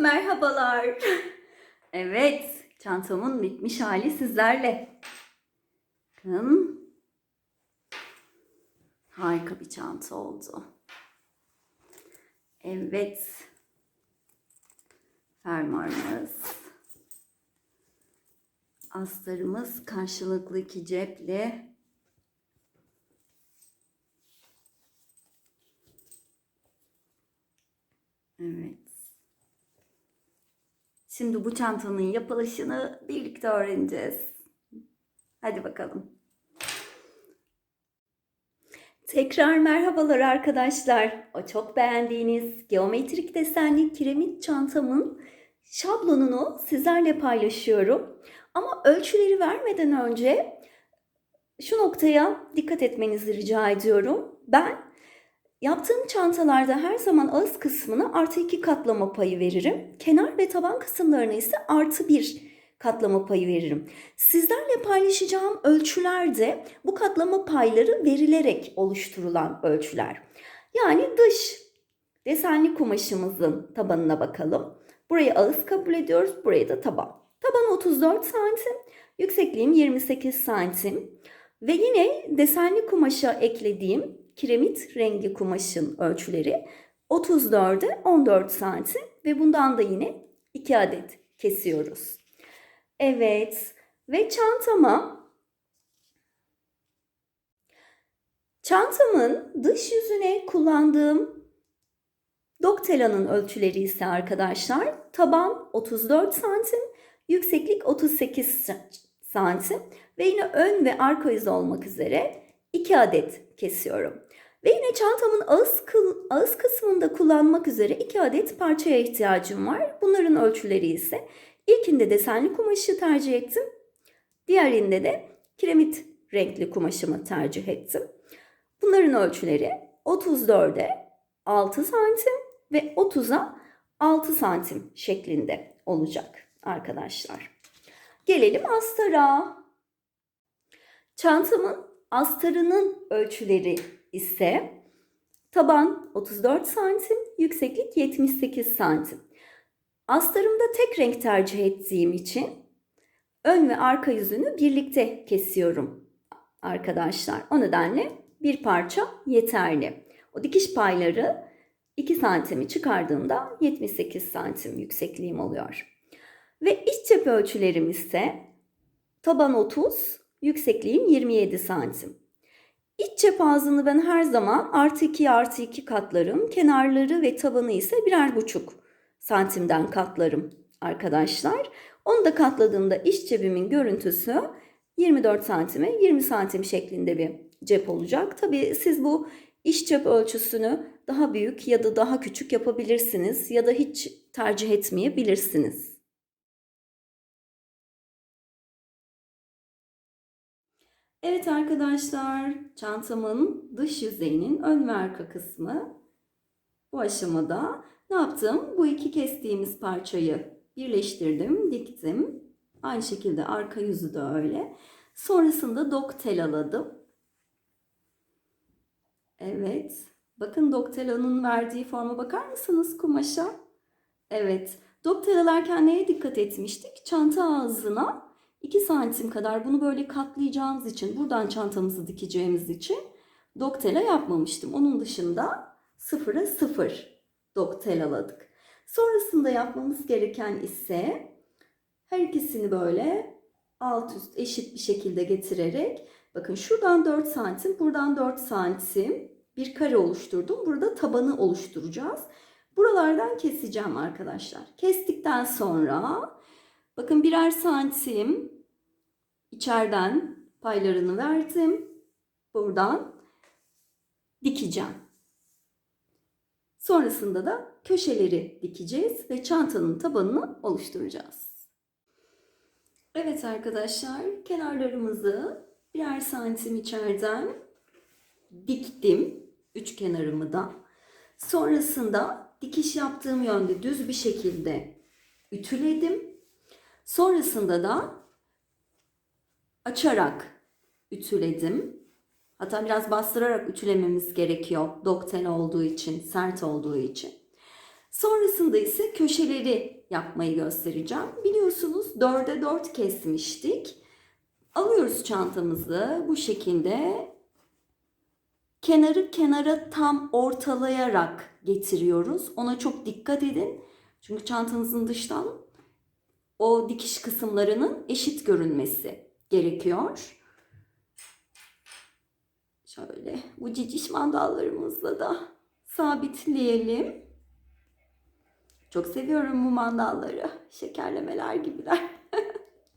Merhabalar. Evet, çantamın bitmiş hali sizlerle. Bakın. Harika bir çanta oldu. Evet. Fermuarımız. Astarımız karşılıklı iki cepli. Evet. Şimdi bu çantanın yapılışını birlikte öğreneceğiz. Hadi bakalım. Tekrar merhabalar arkadaşlar. O çok beğendiğiniz geometrik desenli kiremit çantamın şablonunu sizlerle paylaşıyorum. Ama ölçüleri vermeden önce şu noktaya dikkat etmenizi rica ediyorum. Ben Yaptığım çantalarda her zaman ağız kısmına artı iki katlama payı veririm. Kenar ve taban kısımlarına ise artı bir katlama payı veririm. Sizlerle paylaşacağım ölçüler de bu katlama payları verilerek oluşturulan ölçüler. Yani dış desenli kumaşımızın tabanına bakalım. Burayı ağız kabul ediyoruz, burayı da taban. Taban 34 santim, yüksekliğim 28 santim. Ve yine desenli kumaşa eklediğim kiremit rengi kumaşın ölçüleri 34'e 14 santim ve bundan da yine 2 adet kesiyoruz. Evet ve çantama çantamın dış yüzüne kullandığım Doktela'nın ölçüleri ise arkadaşlar taban 34 santim, yükseklik 38 santim ve yine ön ve arka yüz olmak üzere 2 adet kesiyorum. Ve yine çantamın ağız, ağız kısmında kullanmak üzere 2 adet parçaya ihtiyacım var. Bunların ölçüleri ise ilkinde desenli kumaşı tercih ettim. Diğerinde de kiremit renkli kumaşımı tercih ettim. Bunların ölçüleri 34'e 6 santim ve 30'a 6 santim şeklinde olacak arkadaşlar. Gelelim astara. Çantamın astarının ölçüleri ise taban 34 santim, yükseklik 78 santim. Astarımda tek renk tercih ettiğim için ön ve arka yüzünü birlikte kesiyorum arkadaşlar. O nedenle bir parça yeterli. O dikiş payları 2 santimi çıkardığımda 78 santim yüksekliğim oluyor. Ve iç cephe ölçülerim ise taban 30, yüksekliğim 27 santim. İç cep ağzını ben her zaman artı 2 artı 2 katlarım. Kenarları ve tabanı ise birer buçuk santimden katlarım arkadaşlar. Onu da katladığımda iç cebimin görüntüsü 24 santime 20 santim şeklinde bir cep olacak. Tabi siz bu iç cep ölçüsünü daha büyük ya da daha küçük yapabilirsiniz ya da hiç tercih etmeyebilirsiniz. Evet arkadaşlar, çantamın dış yüzeyinin ön ve arka kısmı bu aşamada ne yaptım? Bu iki kestiğimiz parçayı birleştirdim, diktim. Aynı şekilde arka yüzü de öyle. Sonrasında doktelaladım. Evet. Bakın doktelanın verdiği forma bakar mısınız kumaşa? Evet. Doktelalarken neye dikkat etmiştik? Çanta ağzına 2 santim kadar bunu böyle katlayacağımız için buradan çantamızı dikeceğimiz için doktela yapmamıştım. Onun dışında sıfıra sıfır doktelaladık. Sonrasında yapmamız gereken ise her ikisini böyle alt üst eşit bir şekilde getirerek bakın şuradan 4 santim buradan 4 santim bir kare oluşturdum. Burada tabanı oluşturacağız. Buralardan keseceğim arkadaşlar. Kestikten sonra Bakın birer santim içeriden paylarını verdim. Buradan dikeceğim. Sonrasında da köşeleri dikeceğiz ve çantanın tabanını oluşturacağız. Evet arkadaşlar kenarlarımızı birer santim içeriden diktim. Üç kenarımı da. Sonrasında dikiş yaptığım yönde düz bir şekilde ütüledim. Sonrasında da açarak ütüledim. Hatta biraz bastırarak ütülememiz gerekiyor. Dokten olduğu için, sert olduğu için. Sonrasında ise köşeleri yapmayı göstereceğim. Biliyorsunuz dörde dört kesmiştik. Alıyoruz çantamızı bu şekilde kenarı kenara tam ortalayarak getiriyoruz. Ona çok dikkat edin. Çünkü çantanızın dıştan o dikiş kısımlarının eşit görünmesi gerekiyor. Şöyle bu ciciş mandallarımızla da sabitleyelim. Çok seviyorum bu mandalları. Şekerlemeler gibiler.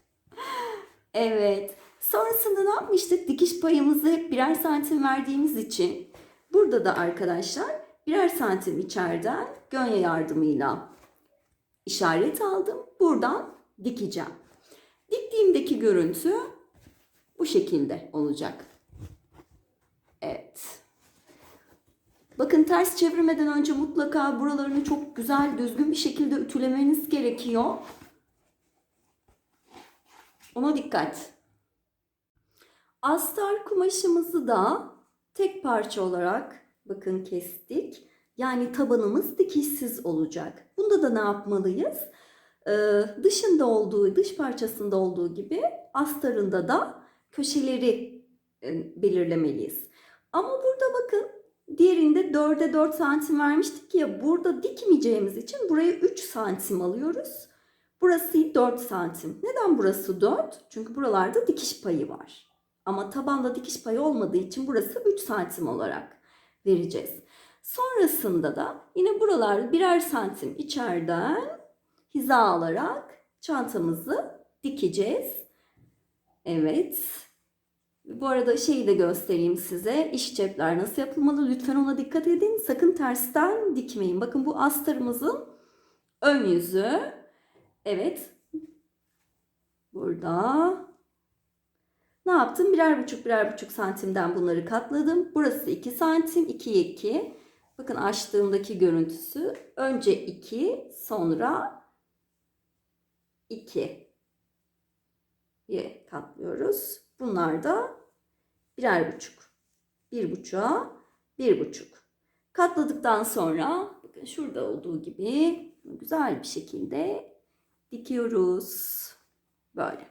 evet. Sonrasında ne yapmıştık? Dikiş payımızı hep birer santim verdiğimiz için burada da arkadaşlar birer santim içeriden gönye yardımıyla işaret aldım. Buradan dikeceğim. Diktiğimdeki görüntü bu şekilde olacak. Evet. Bakın ters çevirmeden önce mutlaka buralarını çok güzel, düzgün bir şekilde ütülemeniz gerekiyor. Ona dikkat. Astar kumaşımızı da tek parça olarak bakın kestik. Yani tabanımız dikişsiz olacak. Bunda da ne yapmalıyız? Ee, dışında olduğu, dış parçasında olduğu gibi astarında da köşeleri e, belirlemeliyiz. Ama burada bakın diğerinde 4'e 4 santim vermiştik ya burada dikmeyeceğimiz için buraya 3 santim alıyoruz. Burası 4 santim. Neden burası 4? Çünkü buralarda dikiş payı var. Ama tabanda dikiş payı olmadığı için burası 3 santim olarak vereceğiz. Sonrasında da yine buralar birer santim içeriden hiza alarak çantamızı dikeceğiz. Evet. Bu arada şeyi de göstereyim size. İş cepler nasıl yapılmalı? Lütfen ona dikkat edin. Sakın tersten dikmeyin. Bakın bu astarımızın ön yüzü. Evet. Burada. Ne yaptım? Birer buçuk birer buçuk santimden bunları katladım. Burası 2 santim. 2'ye 2. Bakın açtığımdaki görüntüsü. Önce 2 sonra 2 ye katlıyoruz. Bunlar da birer buçuk. Bir buçuğa bir buçuk. Katladıktan sonra bakın şurada olduğu gibi güzel bir şekilde dikiyoruz. Böyle.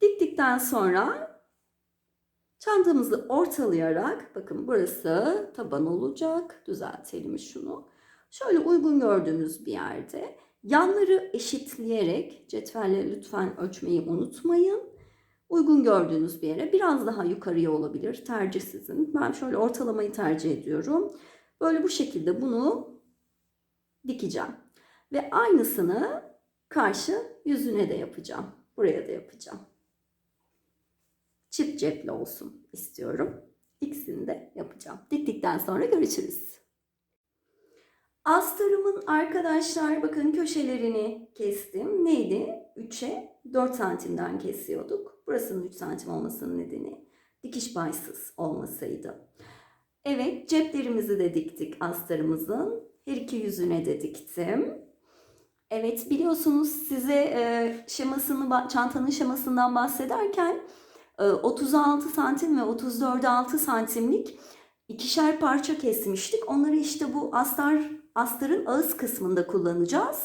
Diktikten sonra çantamızı ortalayarak bakın burası taban olacak. Düzeltelim şunu. Şöyle uygun gördüğünüz bir yerde yanları eşitleyerek cetvelle lütfen ölçmeyi unutmayın. Uygun gördüğünüz bir yere biraz daha yukarıya olabilir. Tercih sizin. Ben şöyle ortalamayı tercih ediyorum. Böyle bu şekilde bunu dikeceğim. Ve aynısını karşı yüzüne de yapacağım. Buraya da yapacağım. Çift cepli olsun istiyorum. İkisini de yapacağım. Diktikten sonra görüşürüz. Astarımın arkadaşlar bakın köşelerini kestim. Neydi? 3'e 4 santimden kesiyorduk. Burasının 3 santim olmasının nedeni dikiş paysız olmasıydı. Evet ceplerimizi de diktik astarımızın. Her iki yüzüne de diktim. Evet biliyorsunuz size e, şemasını çantanın şemasından bahsederken 36 santim ve 34 6 santimlik ikişer parça kesmiştik. Onları işte bu astar astarın ağız kısmında kullanacağız.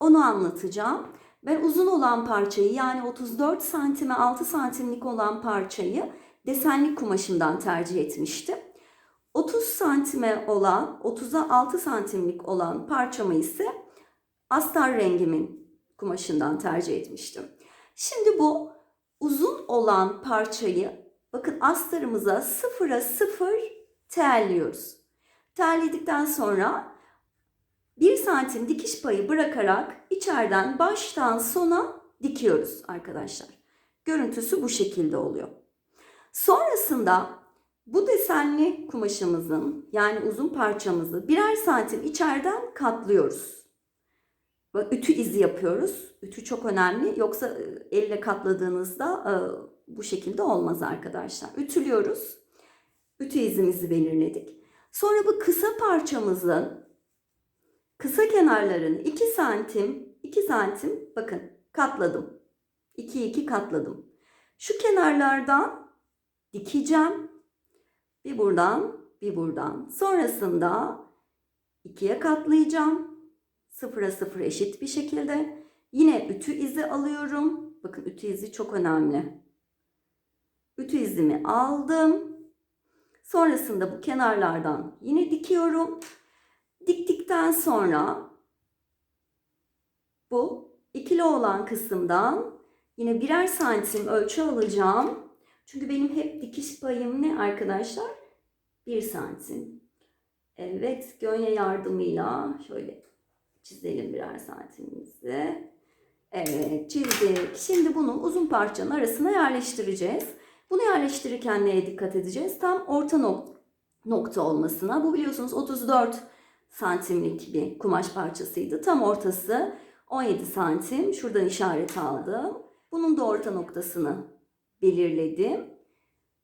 Onu anlatacağım. Ben uzun olan parçayı yani 34 santime 6 santimlik olan parçayı desenlik kumaşından tercih etmiştim. 30 santime olan 30'a 6 santimlik olan parçamı ise astar rengimin kumaşından tercih etmiştim. Şimdi bu uzun olan parçayı bakın astarımıza sıfıra sıfır terliyoruz. Terledikten sonra 1 santim dikiş payı bırakarak içeriden baştan sona dikiyoruz arkadaşlar. Görüntüsü bu şekilde oluyor. Sonrasında bu desenli kumaşımızın yani uzun parçamızı birer santim içeriden katlıyoruz. Ütü izi yapıyoruz. Ütü çok önemli. Yoksa e, elle katladığınızda e, bu şekilde olmaz arkadaşlar. Ütülüyoruz. Ütü izimizi belirledik. Sonra bu kısa parçamızın kısa kenarlarını 2 santim 2 santim bakın katladım. 2 2 katladım. Şu kenarlardan dikeceğim. Bir buradan bir buradan. Sonrasında ikiye katlayacağım. Sıfıra sıfır eşit bir şekilde. Yine ütü izi alıyorum. Bakın ütü izi çok önemli. Ütü izimi aldım. Sonrasında bu kenarlardan yine dikiyorum. Diktikten sonra bu ikili olan kısımdan yine birer santim ölçü alacağım. Çünkü benim hep dikiş payım ne arkadaşlar? 1 santim. Evet, gönye yardımıyla şöyle çizelim birer santimimizi. Evet, çizdik. Şimdi bunu uzun parçanın arasına yerleştireceğiz. Bunu yerleştirirken neye dikkat edeceğiz? Tam orta nok- nokta olmasına. Bu biliyorsunuz 34 santimlik bir kumaş parçasıydı. Tam ortası 17 santim. Şuradan işaret aldım. Bunun da orta noktasını belirledim.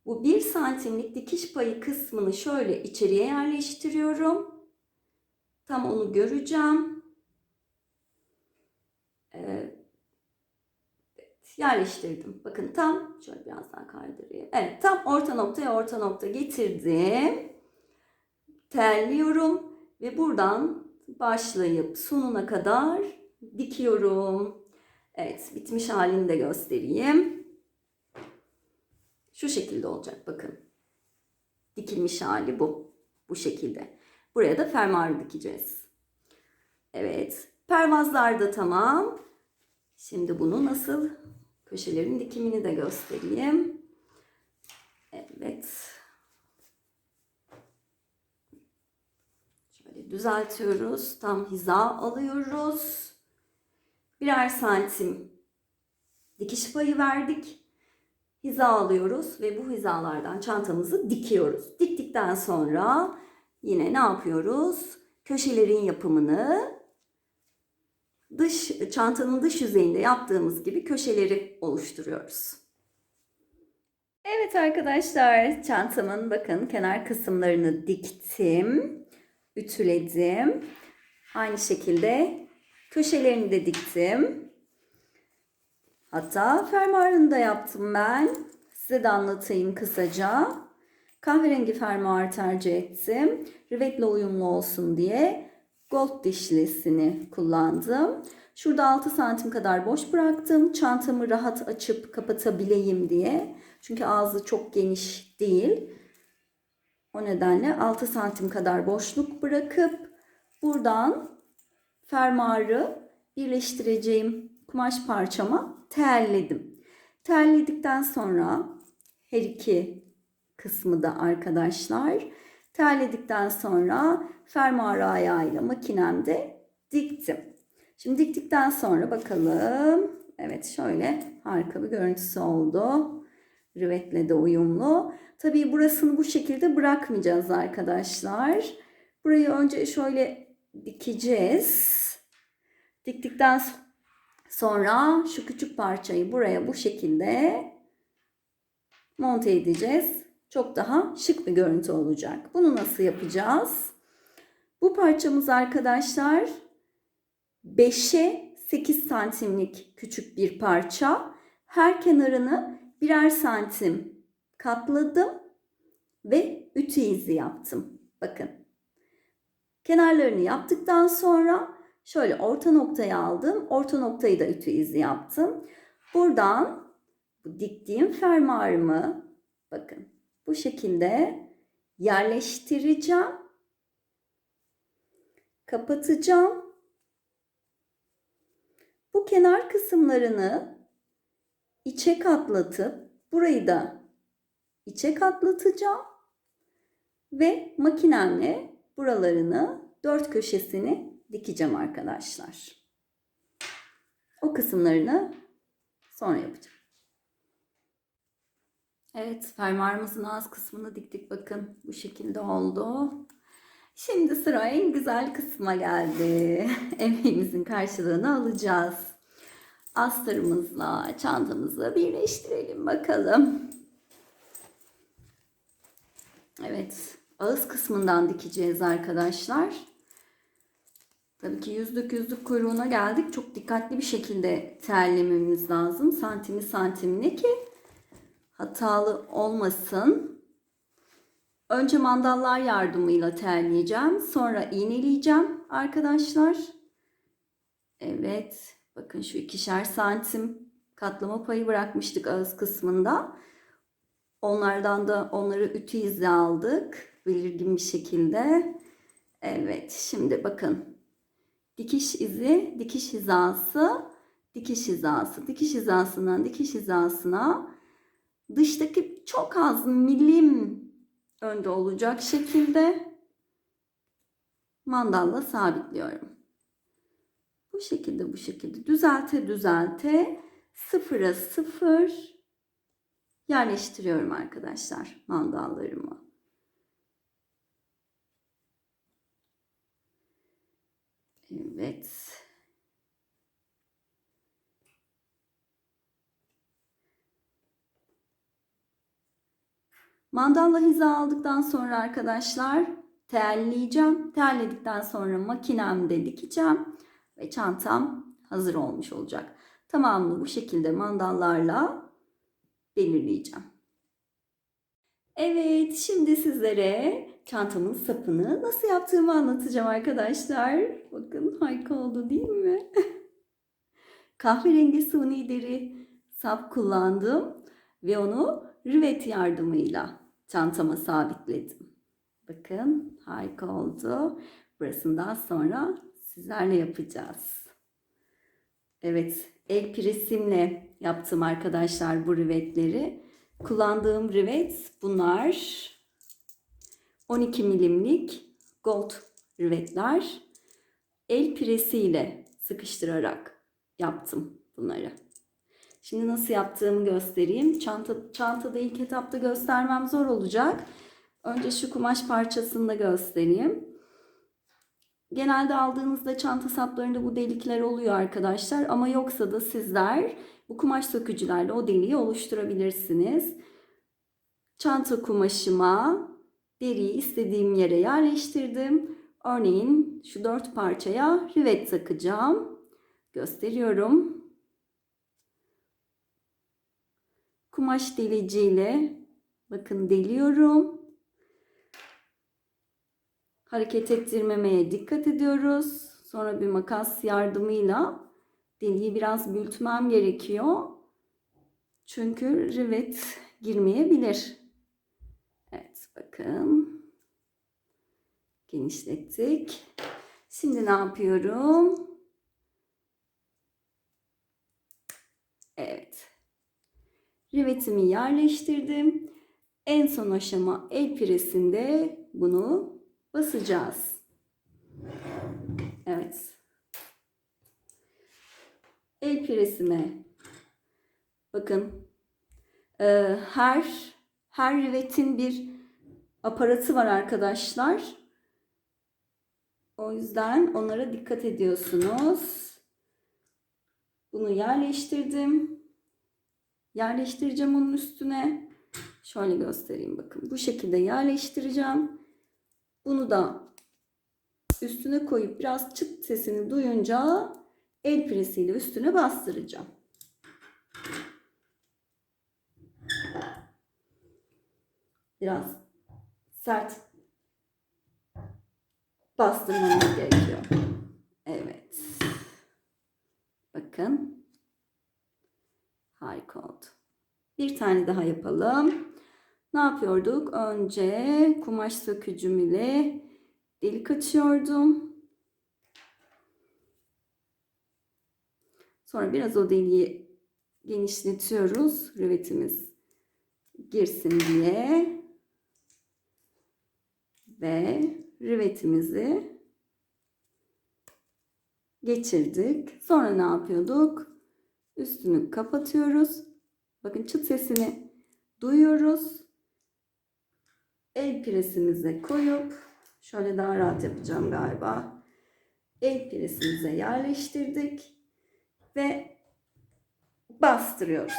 Bu 1 santimlik dikiş payı kısmını şöyle içeriye yerleştiriyorum. Tam onu göreceğim. Evet, yerleştirdim. Bakın tam şöyle biraz daha kaydırayım. Evet tam orta noktaya orta nokta getirdim. Terliyorum ve buradan başlayıp sonuna kadar dikiyorum. Evet bitmiş halini de göstereyim. Şu şekilde olacak bakın. Dikilmiş hali bu. Bu şekilde. Buraya da fermuarı dikeceğiz. Evet. Pervazlar da tamam. Şimdi bunu nasıl köşelerin dikimini de göstereyim. Evet. Şöyle düzeltiyoruz. Tam hiza alıyoruz. Birer santim dikiş payı verdik. Hiza alıyoruz ve bu hizalardan çantamızı dikiyoruz. Diktikten sonra yine ne yapıyoruz? Köşelerin yapımını dış çantanın dış yüzeyinde yaptığımız gibi köşeleri oluşturuyoruz. Evet arkadaşlar, çantamın bakın kenar kısımlarını diktim, ütüledim. Aynı şekilde köşelerini de diktim. Hatta fermuarını da yaptım ben. Size de anlatayım kısaca. Kahverengi fermuar tercih ettim. Rivetle uyumlu olsun diye gold dişlisini kullandım. Şurada 6 santim kadar boş bıraktım. Çantamı rahat açıp kapatabileyim diye. Çünkü ağzı çok geniş değil. O nedenle 6 santim kadar boşluk bırakıp buradan fermuarı birleştireceğim kumaş parçama terledim. Terledikten sonra her iki kısmı da arkadaşlar terledikten sonra fermuar ayağıyla makinemde diktim. Şimdi diktikten sonra bakalım. Evet şöyle harika bir görüntüsü oldu. Rivetle de uyumlu. Tabii burasını bu şekilde bırakmayacağız arkadaşlar. Burayı önce şöyle dikeceğiz. Diktikten sonra şu küçük parçayı buraya bu şekilde monte edeceğiz. Çok daha şık bir görüntü olacak. Bunu nasıl yapacağız? Bu parçamız arkadaşlar 5'e 8 santimlik küçük bir parça. Her kenarını birer santim katladım ve ütü izi yaptım. Bakın. Kenarlarını yaptıktan sonra şöyle orta noktayı aldım. Orta noktayı da ütü izi yaptım. Buradan bu diktiğim fermuarımı bakın bu şekilde yerleştireceğim. Kapatacağım. Bu kenar kısımlarını içe katlatıp burayı da içe katlatacağım ve makinemle buralarını dört köşesini dikeceğim arkadaşlar. O kısımlarını sonra yapacağım. Evet, fermuarımızın ağız kısmını diktik. Bakın bu şekilde oldu. Şimdi sıra en güzel kısma geldi. Emeğimizin karşılığını alacağız. Astarımızla çantamızı birleştirelim bakalım. Evet, ağız kısmından dikeceğiz arkadaşlar. Tabii ki yüzlük yüzlük kuyruğuna geldik. Çok dikkatli bir şekilde terlememiz lazım. Santimi santimine ki hatalı olmasın. Önce mandallar yardımıyla terleyeceğim. Sonra iğneleyeceğim arkadaşlar. Evet. Bakın şu ikişer santim katlama payı bırakmıştık ağız kısmında. Onlardan da onları ütü izi aldık. Belirgin bir şekilde. Evet. Şimdi bakın. Dikiş izi, dikiş hizası, dikiş hizası, dikiş hizasından dikiş hizasına dıştaki çok az milim önde olacak şekilde mandalla sabitliyorum. Bu şekilde bu şekilde düzelte düzelte sıfıra sıfır yerleştiriyorum arkadaşlar mandallarımı. Evet. Mandalla hiza aldıktan sonra arkadaşlar terleyeceğim. Terledikten sonra makinemde dikeceğim ve çantam hazır olmuş olacak. Tamamını bu şekilde mandallarla belirleyeceğim. Evet, şimdi sizlere çantamın sapını nasıl yaptığımı anlatacağım arkadaşlar. Bakın harika oldu değil mi? Kahverengi suni deri sap kullandım ve onu rivet yardımıyla çantama sabitledim. Bakın harika oldu. Burasını daha sonra sizlerle yapacağız. Evet, el presimle yaptım arkadaşlar bu rivetleri. Kullandığım rivet bunlar. 12 milimlik gold rivetler. El presiyle sıkıştırarak yaptım bunları. Şimdi nasıl yaptığımı göstereyim. Çanta, çantada ilk etapta göstermem zor olacak. Önce şu kumaş parçasını da göstereyim. Genelde aldığınızda çanta saplarında bu delikler oluyor arkadaşlar. Ama yoksa da sizler bu kumaş sökücülerle o deliği oluşturabilirsiniz. Çanta kumaşıma deriyi istediğim yere yerleştirdim. Örneğin şu dört parçaya rivet takacağım. Gösteriyorum. Kumaş deliciyle bakın deliyorum. Hareket ettirmemeye dikkat ediyoruz. Sonra bir makas yardımıyla deliği biraz büyütmem gerekiyor. Çünkü rivet girmeyebilir. Evet bakın. Genişlettik. Şimdi ne yapıyorum? Evet. Rivetimi yerleştirdim. En son aşama el presinde bunu basacağız. Evet. El presime bakın e, her her rivetin bir aparatı var arkadaşlar. O yüzden onlara dikkat ediyorsunuz. Bunu yerleştirdim. Yerleştireceğim onun üstüne. Şöyle göstereyim bakın. Bu şekilde yerleştireceğim. Bunu da üstüne koyup biraz çıt sesini duyunca el presiyle üstüne bastıracağım. Biraz sert bastırmamız gerekiyor. Evet. Bakın. Harika oldu. Bir tane daha yapalım. Ne yapıyorduk? Önce kumaş sökücüm ile delik açıyordum. Sonra biraz o deliği genişletiyoruz. Rivetimiz girsin diye. Ve rivetimizi geçirdik. Sonra ne yapıyorduk? Üstünü kapatıyoruz. Bakın çıt sesini duyuyoruz. El presimize koyup şöyle daha rahat yapacağım galiba. El presimize yerleştirdik ve bastırıyoruz.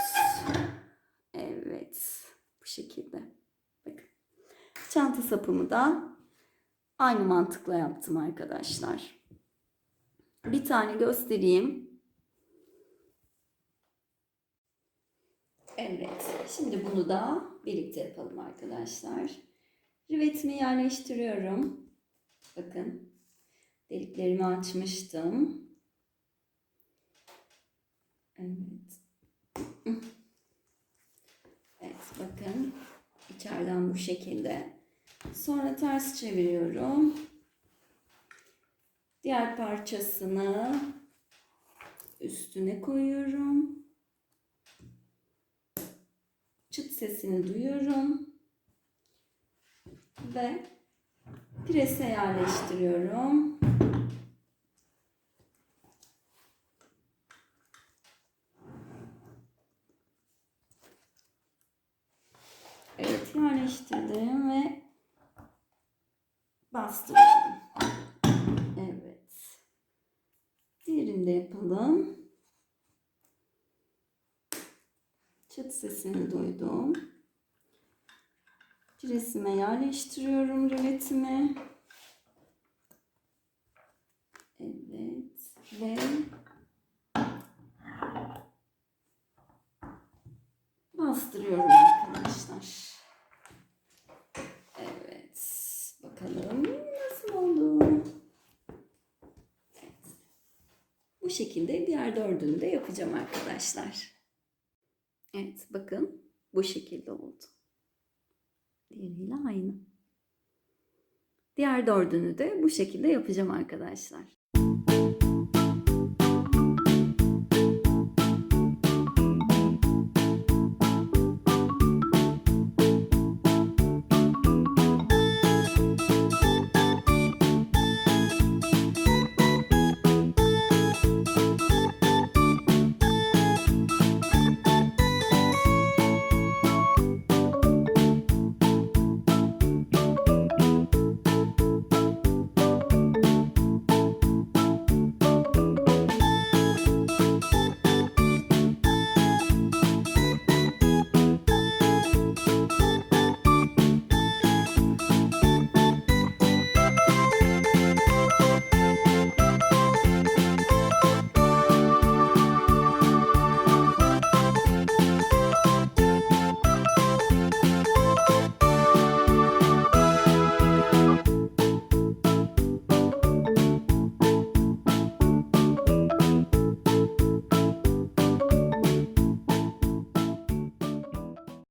Evet. Bu şekilde. Bakın. Çanta sapımı da aynı mantıkla yaptım arkadaşlar. Bir tane göstereyim. Evet. Şimdi bunu da birlikte yapalım arkadaşlar. Rivetimi yerleştiriyorum. Bakın deliklerimi açmıştım. Evet. Evet bakın içeriden bu şekilde. Sonra ters çeviriyorum. Diğer parçasını üstüne koyuyorum. Çıt sesini duyuyorum. Ve prese yerleştiriyorum. Evet yerleştirdim ve bastırıyorum. Evet. Diğerini de yapalım. Çıt sesini duydum. Presime yerleştiriyorum rivetimi. Evet ve bastırıyorum arkadaşlar. Evet. Bakalım nasıl oldu. Evet. Bu şekilde diğer dördünü de yapacağım arkadaşlar. Evet bakın bu şekilde oldu. Diğeriyle aynı. Diğer dördünü de bu şekilde yapacağım arkadaşlar.